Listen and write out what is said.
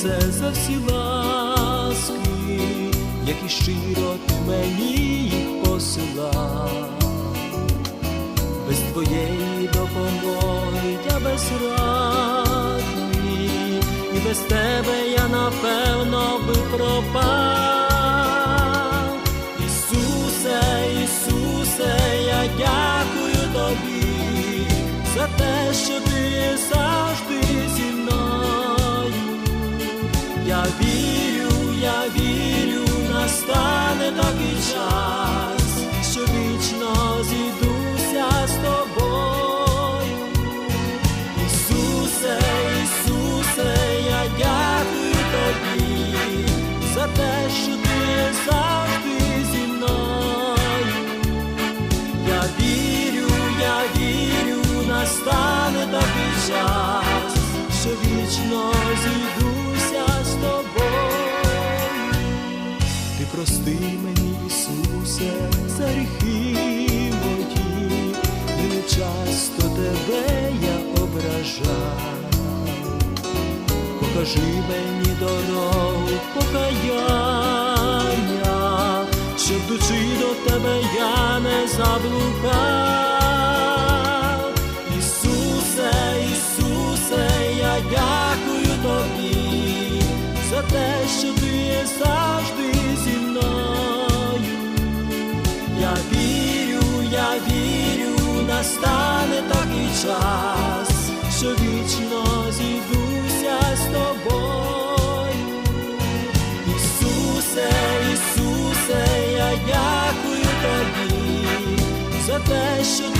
все за всі ласки, які щиро ти мені їх посилав. Без твоєї допомоги я безрадний, і без тебе я напевно би пропав. Ісусе, Ісусе, я дякую тобі за те, що ти що вічно зійдуся з тобою. Ісусе, Ісусе, я дякую тобі за те, що ти завжди зі мною. Я вірю, я вірю, настане такий час, що вічно зійдуся з тобою. Ти прости мені, Ісусе, за гріхи мої, і не часто тебе я ображав. Покажи мені дорогу покаяння, щоб дучи до тебе я не заблукав. Настане такий час, що вічно зійдуся з тобою. Ісусе, Ісусе, я дякую тобі за те, що ти